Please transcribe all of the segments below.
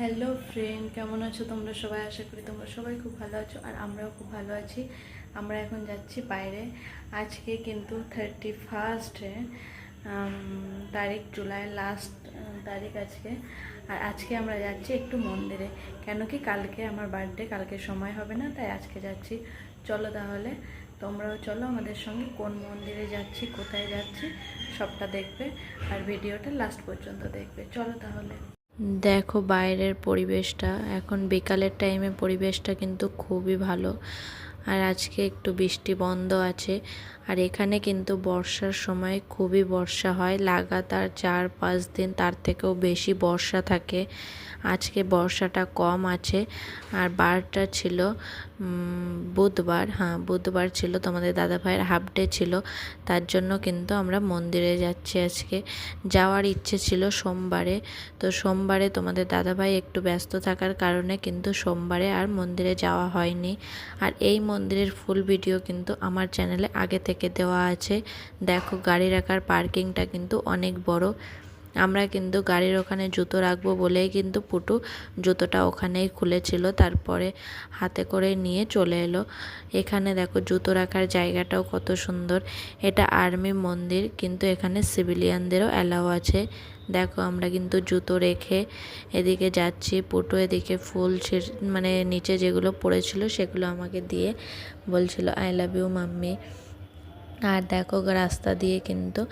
Hello friend কেমন আছো তোমরা? সবাই আশা করি তোমরা সবাই খুব ভালো আছো আর আমরাও খুব ভালো আছি। আমরা এখন যাচ্ছি বাইরে। আজকে কিন্তু থার্টি ফার্স্টে তারিখ জুলাই লাস্ট তারিখ আজকে। আর আজকে আমরা যাচ্ছি একটু মন্দিরে। কেন কি কালকে আমার বার্থডে কালকে সময় হবে না, তাই আজকে যাচ্ছি। চলো তাহলে, তোমরাও চলো আমাদের সঙ্গে কোন মন্দিরে যাচ্ছি, কোথায় যাচ্ছি, সবটা দেখবে। আর ভিডিওটা লাস্ট পর্যন্ত দেখবে। চলো তাহলে। দেখো বাইরের পরিবেশটা, এখন বিকালের টাইমে পরিবেশটা কিন্তু খুবই ভালো। আর আজকে একটু বৃষ্টি বন্ধ আছে। আর এখানে কিন্তু বর্ষার সময় খুবই বর্ষা হয়। লাগাতার চার পাঁচ দিন তার থেকেও বেশি বর্ষা থাকে। আজকে বর্ষাটা কম আছে। আর বারটা ছিল বুধবার। হ্যাঁ বুধবার ছিল, তোমাদের দাদা ভাইয়ের হাফ ডে ছিল। তার জন্য কিন্তু আমরা মন্দিরে যাচ্ছি আজকে। যাওয়ার ইচ্ছে ছিল সোমবারে। তো সোমবারে তোমাদের দাদা ভাই একটু ব্যস্ত থাকার কারণে কিন্তু সোমবারে আর মন্দিরে যাওয়া হয়নি। আর এই মন্দিরের ফুল ভিডিও কিন্তু আমার চ্যানেলে আগে থেকে দেওয়া আছে। দেখো গাড়ি রাখার পার্কিংটা কিন্তু অনেক বড়। আমরা কিন্তু গাড়ির ওখানে জুতো রাখব বলেই কিন্তু পুটু জুতোটা ওখানেই খুলেছিল, তারপরে হাতে করে নিয়ে চলে এলো। এখানে দেখো, জুতো রাখার জায়গাটাও কত সুন্দর। এটা আর্মি মন্দির, কিন্তু এখানে সিভিলিয়ানদেরও অ্যালাও আছে। দেখো, আমরা কিন্তু জুতো রেখে এদিকে যাচ্ছি। পুটু এদিকে ফুল মানে নিচে যেগুলো পড়েছিল সেগুলো আমাকে দিয়ে বলছিল আই লাভ ইউ মাম্মি আর দেখো রাস্তা দিয়ে কিন্তু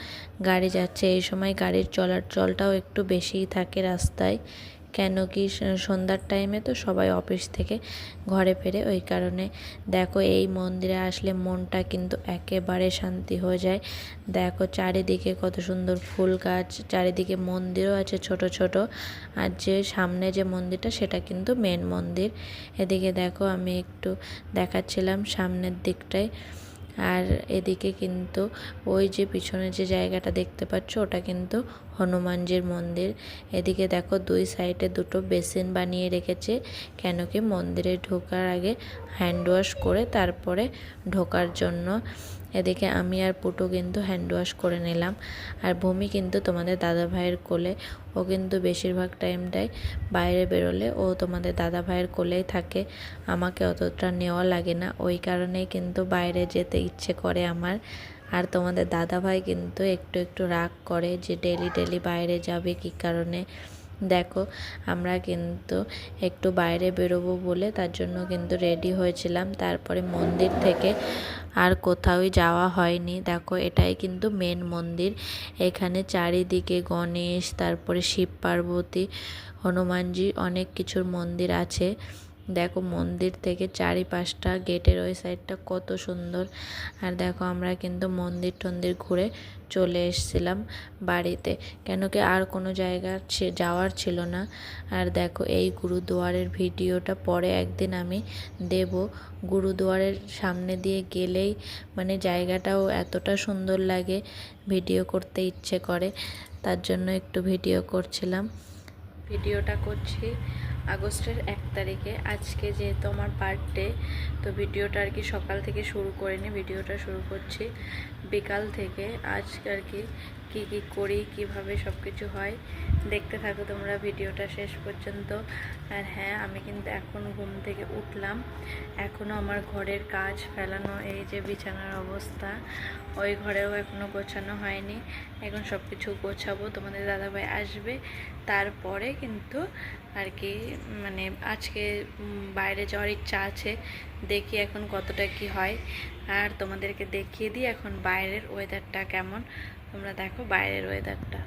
গাড়ি যাচ্ছে। এই সময় গাড়ির চলাচলটাও একটু বেশিই থাকে রাস্তায়। কেন কি সন্ধ্যার টাইমে তো সবাই অফিস থেকে ঘরে ফেরে। ওই কারণে দেখো এই মন্দিরে আসলে মনটা কিন্তু একেবারে শান্তি হয়ে যায়। দেখো চারিদিকে কত সুন্দর ফুল গাছ, চারিদিকে মন্দিরও আছে ছোট ছোট। আর যে সামনে যে মন্দিরটা, সেটা কিন্তু মেন মন্দির। এদিকে দেখো আমি একটু দেখাচ্ছিলাম সামনের দিকটায়। আর এদিকে কিন্তু ওই যে পিছনে যে জায়গাটা দেখতে পাচ্ছ, ওটা কিন্তু হনুমানজির মন্দির। এদিকে দেখো দুই সাইডে দুটো বেসিন বানিয়ে রেখেছে, কেন কি মন্দিরে ঢোকার আগে হ্যান্ড ওয়াশ করে তারপরে ঢোকার জন্য এদিকে আমি আর পুটু কিন্তু হ্যান্ড ওয়াশ করে নিলাম। আর ভূমি কিন্তু তোমাদের দাদা ভাইয়ের কোলে, ও কিন্তু বেশিরভাগ টাইমটাই বাইরে বেরোলে, ও তোমাদের দাদা ভাইয়ের কোলেই থাকে। আমাকে অতটা নেওয়া লাগে না, ওই কারণেই কিন্তু বাইরে যেতে ইচ্ছে করে আমার। আর তোমাদের দাদা ভাই কিন্তু একটু একটু রাগ করে যে, ডেলি ডেলি বাইরে যাবে কি কারণে? দেখো, আমরা কিন্তু একটু বাইরে বেরোবো বলে তার জন্য কিন্তু রেডি হয়েছিলাম। তারপরে মন্দির থেকে আর কোথাওই যাওয়া হয়নি। দেখো, এটাই কিন্তু মেন মন্দির। এখানে চারিদিকে গণেশ, তারপরে শিব পার্বতী, হনুমানজি অনেক কিছুর মন্দির আছে। দেখো মন্দির থেকে চারিপাশটা, গেটের ওই সাইডটা কত সুন্দর। আর দেখো আমরা কিন্তু মন্দির টন্দির ঘুরে চলে এসেছিলাম বাড়িতে। কেন কি আর কোনো জায়গা যাওয়ার ছিল না। আর দেখো এই গুরুদুয়ারের ভিডিওটা পরে একদিন আমি দেব। গুরুদুয়ারের সামনে দিয়ে গেলেই মানে জায়গাটাও এতটা সুন্দর লাগে, ভিডিও করতে ইচ্ছে করে। তার জন্য একটু ভিডিও করছিলাম। ভিডিওটা করছি। আগস্টের এক তারিখে। আজকে যেহেতু আমার বার্থডে তো ভিডিওটা আর কি সকাল থেকে শুরু করিনি, ভিডিওটা শুরু করছি বিকাল থেকে। আজকে আর কি কী কী করি, কীভাবে সব কিছু হয়, দেখতে থাকো তোমরা ভিডিওটা শেষ পর্যন্ত। আর হ্যাঁ আমি কিন্তু এখন ঘুম থেকে উঠলাম। এখনও আমার ঘরের কাজ ফেলানো, এই যে বিছানার অবস্থা, ওই ঘরেও এখনও গোছানো হয়নি। এখন সব কিছু গোছাবো, তোমাদের দাদাভাই আসবে, তারপরে কিন্তু আর কি মানে আজকে বাইরে যাওয়ার ইচ্ছা আছে, দেখি এখন কতটা কি হয়। আর তোমাদেরকে দেখিয়ে দিই এখন বাইরের ওয়েদারটা কেমন। তোমরা দেখো বাইরের ওয়েদারটা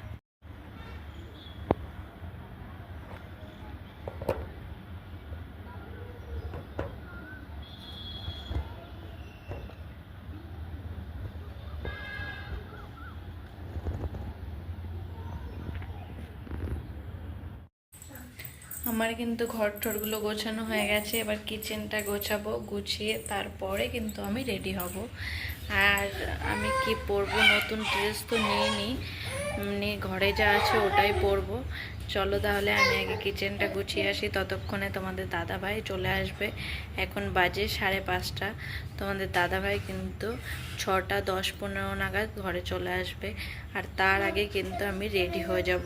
আমার কিন্তু ঘর টরগুলো গোছানো হয়ে গেছে। এবার কিচেনটা গোছাবো, গুছিয়ে তারপরে কিন্তু আমি রেডি হব। আর আমি কি পরবো? নতুন ড্রেস তো নিয়ে নিই এমনি ঘরে যা আছে ওটাই পরবো। চলো তাহলে আমি আগে কিচেনটা গুছিয়ে আসি, ততক্ষণে তোমাদের দাদাভাই চলে আসবে। এখন বাজে সাড়ে পাঁচটা। তোমাদের দাদাভাই কিন্তু ছটা দশ পনেরো নাগাদ ঘরে চলে আসবে। আর তার আগে কিন্তু আমি রেডি হয়ে যাব।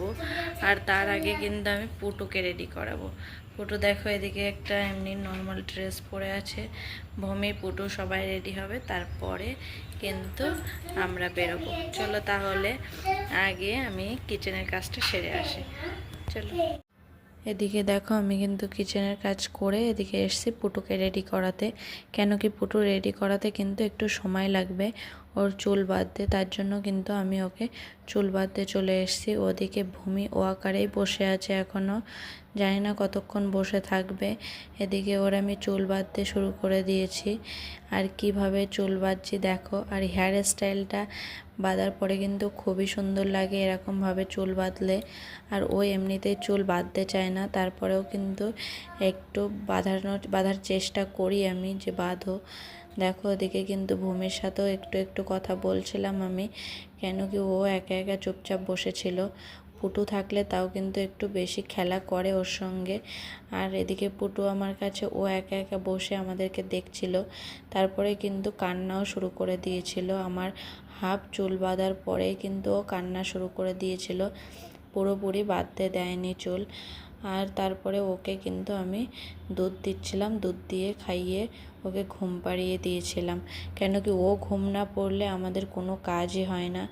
আর তার আগে কিন্তু আমি পুটুকে রেডি করাবো। পুটু দেখো এদিকে একটা এমনি নর্মাল ড্রেস পরে আছে। ভূমি, পুটু সবাই রেডি হবে। তারপরে কিন্তু আমরা বেরোবো। চলো তাহলে আগে আমি কিচেনের কাজটা সেরে আসি। চলো। এদিকে দেখো আমি কিন্তু কিচেনের কাজ করে এদিকে এসছি পুটুকে রেডি করাতে। কেন কি পুটু রেডি করাতে কিন্তু একটু সময় লাগবে। ওর চুল বাঁধতে, তার জন্য কিন্তু আমি ওকে চুল বাঁধতে চলে এসেছি। ওদিকে ভূমি ও আকারেই বসে আছে এখনও জানি না কতক্ষণ বসে থাকবে। এদিকে ওর আমি চুল বাঁধতে শুরু করে দিয়েছি। আর কীভাবে চুল বাঁধছি দেখো। আর হেয়ার স্টাইলটা বাঁধার পরে কিন্তু খুবই সুন্দর লাগে এরকমভাবে চুল বাঁধলে। আর ও এমনিতেই চুল বাঁধতে চায় না। তারপরেও কিন্তু একটু বাঁধানোর বাঁধার চেষ্টা করি আমি যে বাঁধো। দেখো, ওদিকে কিন্তু ভূমির সাথেও একটু একটু কথা বলছিলাম আমি। কেন কি ও একা একা চুপচাপ বসেছিল। পুটু থাকলে তাও কিন্তু একটু বেশি খেলা করে ওর সঙ্গে। আর এদিকে পুটু আমার কাছে ও একা একা বসে আমাদেরকে দেখছিল। তারপরে কিন্তু কান্নাও শুরু করে দিয়েছিল। আমার হাফ চুল বাঁধার পরে কিন্তু ও কান্না শুরু করে দিয়েছিল। পুরোপুরি বাঁধতে দেয়নি চুল। আর তারপরে ওকে কিন্তু আমি দুধ দিচ্ছিলাম, দুধ দিয়ে খাইয়ে ওকে ঘুম পাড়িয়ে দিয়েছিলাম। কেন কি ও ঘুম না পড়লে আমাদের কোনো কাজই হয় না।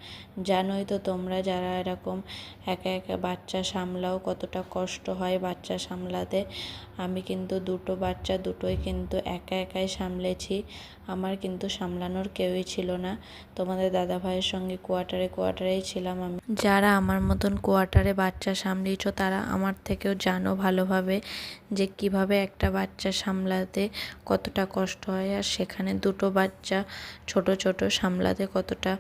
জানোই তো তোমরা যারা এরকম একা একা বাচ্চা সামলাও কতটা কষ্ট হয় বাচ্চা সামলাতে। আমি কিন্তু দুটো বাচ্চা দুটোই কিন্তু একা একাই সামলেছি। আমার কিন্তু সামলানোর কেউই ছিল না। তোমাদের দাদা ভাইয়ের সঙ্গে কোয়ার্টারে কোয়ার্টারেই ছিলাম আমি। যারা আমার মতন কোয়ার্টারে বাচ্চা সামলিয়েছ তারা আমার থেকেও জানো ভালোভাবে যে কীভাবে একটা বাচ্চা সামলাতে কতটা কষ্ট হয় আর সেখানে দুটো বাচ্চা ছোট ছোট সামলাতে কতটা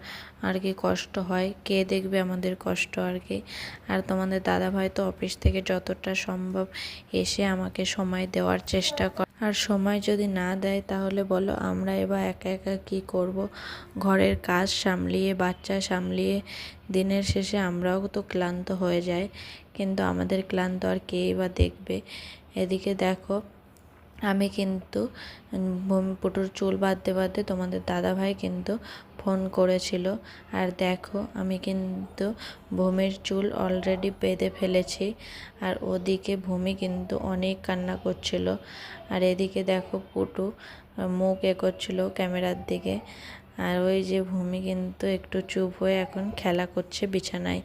আর কি কষ্ট হয়, কে দেখবে আমাদের কষ্ট আর কি? আর তোমাদের দাদাভাই তো অফিস থেকে যতটা সম্ভব এসে আমাকে সময় দেওয়ার চেষ্টা করে। আর সময় যদি না দেয় তাহলে বলো আমরা এবার একা একা কি করব? ঘরের কাজ সামলিয়ে, বাচ্চা সামলিয়ে দিনের শেষে আমরাও তো ক্লান্ত হয়ে যায় কিন্তু আমাদের ক্লান্ত আর কেই বা দেখবে? এদিকে দেখো, আমি কিন্তু পুটুর চুল বাঁধতে বাঁধতে তোমাদের দাদাভাই কিন্তু ফোন করেছিল। আর দেখো, আমি কিন্তু ভূমির চুল অলরেডি বেঁধে ফেলেছি। আর ওদিকে ভূমি কিন্তু অনেক কান্না করছিল। আর এদিকে দেখো, পুটু মুখ এ করছিল ক্যামেরার দিকে। আর ওই যে ভূমি কিন্তু একটু চুপ হয়ে এখন খেলা করছে বিছানায়।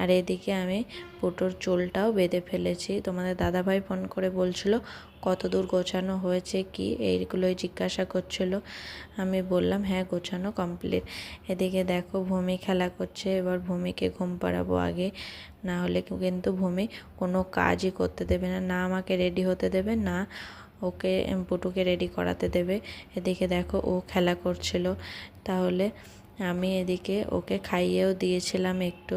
আর এদিকে আমি পুটোর চুলটাও বেঁধে ফেলেছি। তোমাদের দাদাভাই ফোন করে বলছিল, কত দূর গোছানো হয়েছে কি? এইগুলোই জিজ্ঞাসা করছিল। আমি বললাম হ্যাঁ গোছানো কমপ্লিট এদিকে দেখো ভূমি খেলা করছে, এবার ভূমিকে ঘুম পাড়াবো আগে। না হলে কিন্তু ভূমি কোনো কাজই করতে দেবে না। না আমাকে রেডি হতে দেবে, না ওকে পুটুকে রেডি করাতে দেবে। এদিকে দেখো ও খেলা করছিল। তাহলে আমি এদিকে ওকে খাইয়েও দিয়েছিলাম একটু।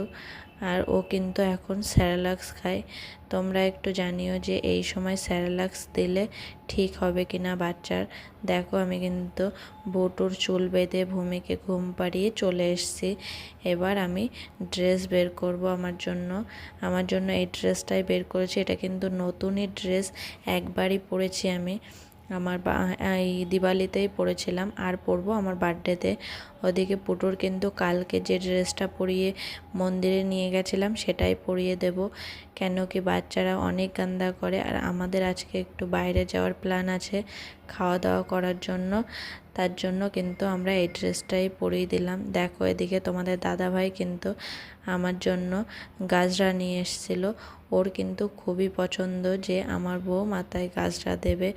আর ও কিন্তু এখন স্যারালাক্স খায়। তোমরা একটু জানিও যে এই সময় স্যারালাক্স দিলে ঠিক হবে কি না বাচ্চার। দেখো, আমি কিন্তু বটুর চুল বেঁধে ভূমিকে ঘুম পাড়িয়ে চলে এসেছি। এবার আমি ড্রেস বের করব আমার জন্য। আমার জন্য এই ড্রেসটাই বের করেছি। এটা কিন্তু নতুনই ড্রেস। একবারই পরেছি আমি। আমার এই দিওয়ালিতেই পরেছিলাম আর পরবো আমার বার্থডেতে। ওদিকে পুটুর কিন্তু কালকে যে ড্রেসটা পরিয়ে মন্দিরে নিয়ে গেছিলাম, সেটাই পরিয়ে দেব। কেন কি বাচ্চারা অনেক গান্দা করে। আর আমাদের আজকে একটু বাইরে যাওয়ার প্ল্যান আছে খাওয়া দাওয়া করার জন্য। তার জন্য কিন্তু আমরা এই ড্রেসটাই পরিয়ে দিলাম। দেখো এদিকে তোমাদের দাদাভাই কিন্তু আমার জন্য গাজরা নিয়ে এসেছিল। ওর কিন্তু খুবই পছন্দ যে আমার বউ মাথায় গাজরা দেবে।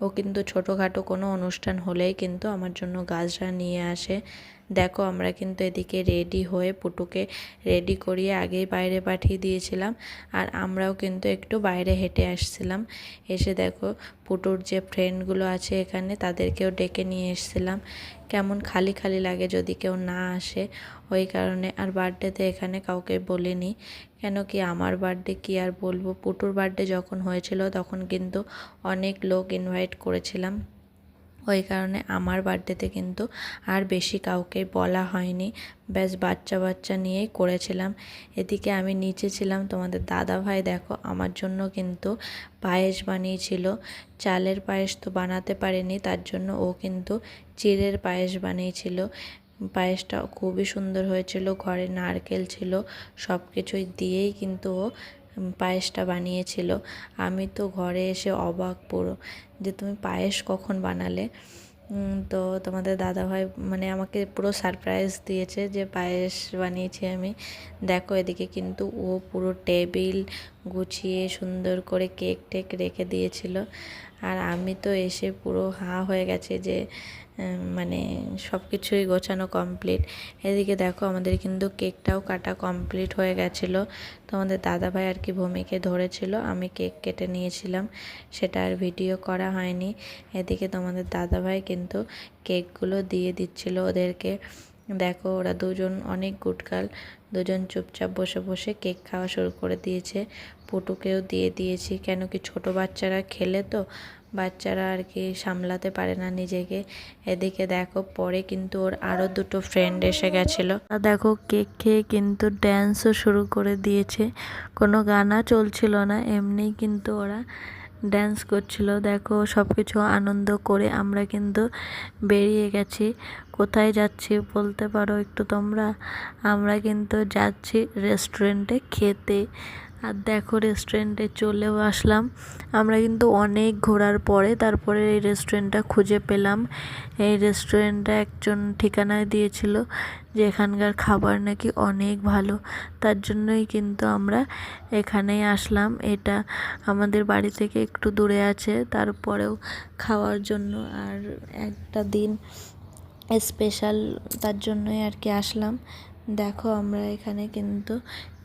ও কিন্তু ছোটোখাটো কোনো অনুষ্ঠান হলেই কিন্তু আমার জন্য গাছরা নিয়ে আসে। দেখো, আমরা কিন্তু এদিকে রেডি হয়ে পুটুকে রেডি করিয়ে আগেই বাইরে পাঠিয়ে দিয়েছিলাম আর আমরাও কিন্তু একটু বাইরে হেঁটে আসছিলাম। এসে দেখো, পুটুর যে ফ্রেন্ডগুলো আছে এখানে, তাদেরকেও ডেকে নিয়ে এসছিলাম। কেমন খালি খালি লাগে যদি কেউ না আসে। ওই কারণে আর বার্থডেতে এখানে কাউকে বলিনি। কেন কি আমার বার্থডে কি আর বলব? পুটুর বার্থডে যখন হয়েছিল, তখন কিন্তু অনেক লোক ইনভাইট করেছিলাম। ওই কারণে আমার বার্থডেতে কিন্তু আর বেশি কাউকে বলা হয়নি। ব্যাস বাচ্চা বাচ্চা নিয়েই করেছিলাম। এদিকে আমি নিচে ছিলাম, তোমাদের দাদা ভাই দেখো আমার জন্য কিন্তু পায়েস বানিয়েছিল। চালের পায়েস তো বানাতে পারেনি, তার জন্য ও কিন্তু চিড়ের পায়েস বানিয়েছিল। পায়েসটা খুবই সুন্দর হয়েছিল, ঘরে নারকেল ছিল সব কিছুই দিয়েই কিন্তু ও পায়েসটা বানিয়েছিল। আমি তো ঘরে এসে অবাক পুরো যে তুমি পায়েস কখন বানালে? তো তোমাদের দাদাভাই মানে আমাকে পুরো সারপ্রাইজ দিয়েছে যে পায়েস বানিয়েছি আমি। দেখো এদিকে কিন্তু ও পুরো টেবিল গুছিয়ে সুন্দর করে কেক টেক রেখে দিয়েছিল। আর আমি তো এসে পুরো হাঁ হয়ে গেছে যে মানে সব কিছুই গোছানো কমপ্লিট এদিকে দেখো আমাদের কিন্তু কেকটাও কাটা কমপ্লিট হয়ে গেছিল। তোমাদের দাদাভাই আর কি ভূমিকে ধরেছিল, আমি কেক কেটে নিয়েছিলাম, সেটা আর ভিডিও করা হয়নি। এদিকে তোমাদের দাদাভাই কিন্তু কেকগুলো দিয়ে দিচ্ছিল ওদেরকে। দেখো, ওরা দুজন অনেক গুটকাল দুজন চুপচাপ বসে বসে কেক খাওয়া শুরু করে দিয়েছে। পুটুকেও দিয়ে দিয়েছি, কেন কি ছোট বাচ্চারা খেলে তো? বাচ্চারা আর কি সামলাতে পারে না নিজেকে। এদিকে দেখো, পরে কিন্তু ওর আরও দুটো ফ্রেন্ড এসে গেছিল। দেখো কেক খেয়ে কিন্তু ড্যান্সও শুরু করে দিয়েছে। কোনো গানা চলছিল না এমনিই কিন্তু ওরা ড্যান্স করছিল। দেখো সব কিছু আনন্দ করে আমরা কিন্তু বেরিয়ে গেছি। কোথায় যাচ্ছি বলতে পারো একটু তোমরা? আমরা কিন্তু যাচ্ছি রেস্টুরেন্টে খেতে। আর দেখো রেস্টুরেন্টে চলেও আসলাম। আমরা কিন্তু অনেক ঘোরার পরে তারপরে এই রেস্টুরেন্টটা খুঁজে পেলাম। এই রেস্টুরেন্টটা একজন ঠিকানায় দিয়েছিল যে এখানকার খাবার নাকি অনেক ভালো। তার জন্যই কিন্তু আমরা এখানেই আসলাম। এটা আমাদের বাড়ি থেকে একটু দূরে আছে, তারপরেও খাওয়ার জন্য আর একটা দিন স্পেশাল তার জন্যই আর কি আসলাম। দেখো, আমরা এখানে কিন্তু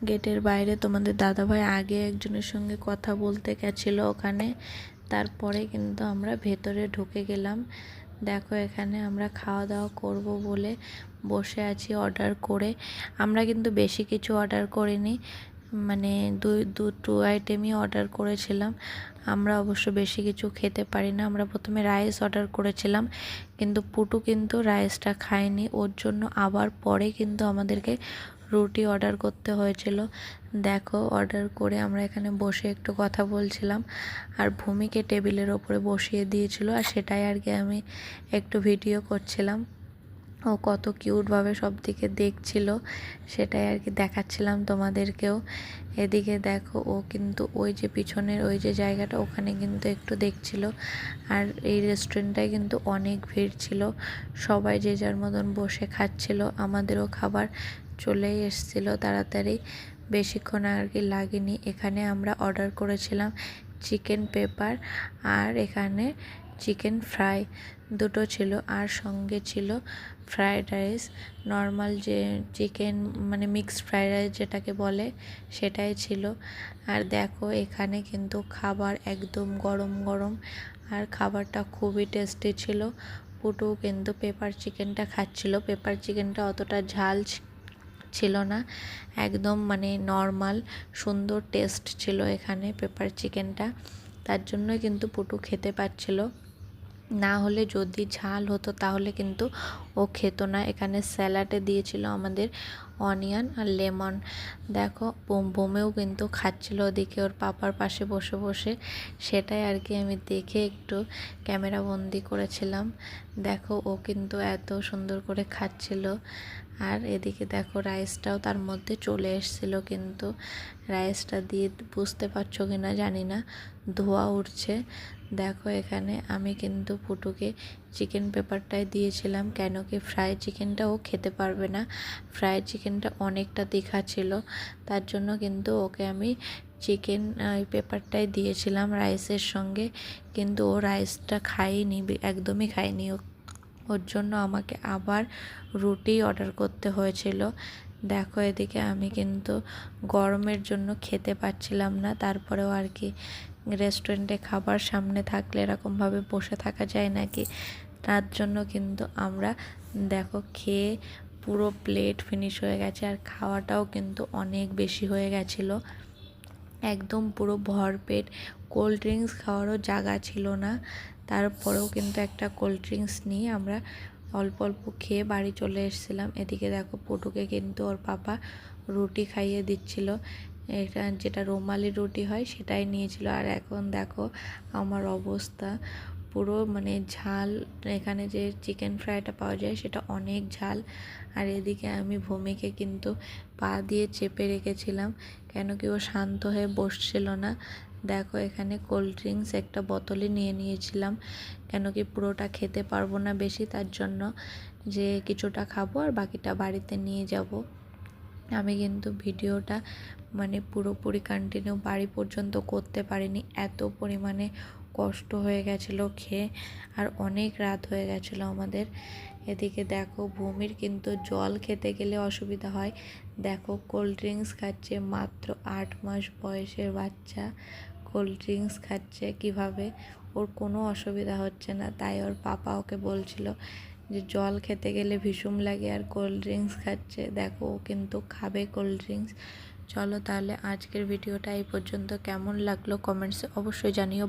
গেটের বাইরে তোমাদের দাদাভাই আগে একজনের সঙ্গে কথা বলতে গেছিল ওখানে। তারপরে কিন্তু আমরা ভেতরে ঢুকে গেলাম। দেখো, এখানে আমরা খাওয়া দাওয়া করব বলে বসে আছি অর্ডার করে। আমরা কিন্তু বেশি কিছু অর্ডার করিনি। মানে দুই, দুটো আইটেমই অর্ডার করেছিলাম। আমরা অবশ্য বেশি কিছু খেতে পারি না। আমরা প্রথমে রাইস অর্ডার করেছিলাম, কিন্তু পুটু কিন্তু রাইসটা খায়নি। ওর জন্য আবার পরে কিন্তু আমাদেরকে রুটি অর্ডার করতে হয়েছিল। দেখো অর্ডার করে আমরা এখানে বসে একটু কথা বলছিলাম, আর ভূমিকে টেবিলের ওপরে বসিয়ে দিয়েছিল, আর সেটাই আর কি আমি একটু ভিডিও করছিলাম। ও কত কিউটভাবে সব দিকে দেখছিল, সেটাই আর কি দেখাচ্ছিলাম তোমাদেরকেও। এদিকে দেখো, ও কিন্তু ওই যে পিছনের ওই যে জায়গাটা ওখানে কিন্তু একটু দেখছিল। আর এই রেস্টুরেন্টটায় কিন্তু অনেক ভিড় ছিল। সবাই যে যার মতন বসে খাচ্ছিল, আমাদেরও খাবার চলেই এসছিল তাড়াতাড়ি। বেশিক্ষণ আর কি লাগেনি। এখানে আমরা অর্ডার করেছিলাম চিকেন পেপার আর এখানে চিকেন ফ্রাই দুটো ছিল আর সঙ্গে ছিল ফ্রায়েড রাইস। নর্মাল যে চিকেন মানে মিক্সড ফ্রায়েড রাইস যেটাকে বলে সেটাই ছিল। আর দেখো এখানে কিন্তু খাবার একদম গরম গরম আর খাবারটা খুবই টেস্টি ছিল। পুটু কিন্তু পেপার চিকেনটা খাচ্ছিল। পেপার চিকেনটা অতটা ঝাল ছিল না। একদম মানে নর্মাল সুন্দর টেস্ট ছিল এখানে পেপার চিকেনটা। তার জন্যই কিন্তু পুটু খেতে পাচ্ছিল। না হলে যদি ঝাল হতো তাহলে কিন্তু ও খেত না। এখানে স্যালাডে দিয়েছিল আমাদের অনিয়ন আর লেমন। দেখো, বোম, বোমেও কিন্তু খাচ্ছিল ওদিকে ওর পাপার পাশে বসে বসে। সেটাই আর কি আমি দেখে একটু ক্যামেরা বন্দি করেছিলাম। দেখো, ও কিন্তু এত সুন্দর করে খাচ্ছিল। আর এদিকে দেখো, রাইসটাও তার মধ্যে চলে এসছিল কিন্তু। রাইসটা দিয়ে বুঝতে পারছ কি না জানি না। ধোয়া উঠছে। দেখো এখানে আমি কিন্তু পুটুকে চিকেন পেপারটাই দিয়েছিলাম। কেন কি ফ্রাই চিকেনটা ও খেতে পারবে না। ফ্রাই চিকেনটা অনেকটা দীঘা ছিল। তার জন্য কিন্তু ওকে আমি চিকেন ওই পেপারটাই দিয়েছিলাম রাইসের সঙ্গে। কিন্তু ও রাইসটা খাইনি একদমই খায়নি। ও, ওর জন্য আমাকে আবার রুটি অর্ডার করতে হয়েছিল। দেখো এদিকে আমি কিন্তু গরমের জন্য খেতে পাচ্ছিলাম না। তারপরেও আর কি রেস্টুরেন্টে খাবার সামনে থাকলে এরকমভাবে বসে থাকা যায় নাকি? তার জন্য কিন্তু আমরা, দেখো, খেয়ে পুরো প্লেট ফিনিশ হয়ে গেছে আর খাওয়াটাও কিন্তু অনেক বেশি হয়ে গেছিল। একদম পুরো ভরপেট কোল্ড ড্রিঙ্কস খাওয়ারও জায়গা ছিল না। তারপরেও কিন্তু একটা কোল্ড ড্রিঙ্কস নিয়ে আমরা অল্প অল্প খেয়ে বাড়ি চলে এসেছিলাম। এদিকে দেখো, পটুকে কিন্তু ওর পাপা রুটি খাইয়ে দিচ্ছিল। এটা যেটা রুমালি রুটি হয় সেটাই নিয়েছিল। আর এখন দেখো আমার অবস্থা। পুরো মানে ঝাল, এখানে যে চিকেন ফ্রাইটা পাওয়া যায় সেটা অনেক ঝাল। আর এদিকে আমি ভূমিকে কিন্তু পা দিয়ে চেপে রেখেছিলাম, কেন কি ও শান্ত হয়ে বসছিল না। দেখো এখানে কোল্ড ড্রিঙ্কস একটা বোতলে নিয়ে নিয়েছিলাম, কেন কি পুরোটা খেতে পারব না বেশি, তার জন্য যে কিছুটা খাব আর বাকিটা বাড়িতে নিয়ে যাব। আমি কিন্তু ভিডিওটা মানে পুরোপুরি কন্টিনিউ বাড়ি পর্যন্ত করতে পারিনি। এত পরিমাণে কষ্ট হয়ে গেছিল খেয়ে, আর অনেক রাত হয়ে গেছিল আমাদের। এদিকে দেখো ভূমির কিন্তু জল খেতে গেলে অসুবিধা হয়। দেখো কোল্ড ড্রিঙ্কস খাচ্ছে মাত্র আট মাস বয়সের বাচ্চা। কোল্ড ড্রিঙ্কস খাচ্ছে কীভাবে? ওর কোনো অসুবিধা হচ্ছে না। তাই ওর পাপা ওকে বলছিল যে জল খেতে গেলে ভীষণ লাগে আর কোল্ড ড্রিঙ্কস খাচ্ছে। দেখো ও কিন্তু খাবে কোল্ড ড্রিঙ্কস চলো তাহলে আজকের ভিডিওটা এই পর্যন্ত। কেমন লাগল কমেন্টসে অবশ্যই জানিও।